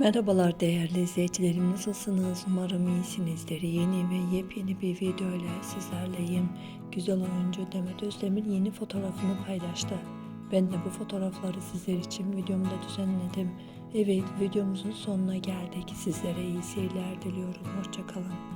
Merhabalar değerli izleyicilerim nasılsınız? Umarım iyisinizdir. Yeni ve yepyeni bir video ile sizlerleyim. Güzel oyuncu Demet Özdemir yeni fotoğrafını paylaştı. Ben de bu fotoğrafları sizler için videomda düzenledim. Evet videomuzun sonuna geldik. Sizlere iyi seyirler diliyorum. Hoşçakalın.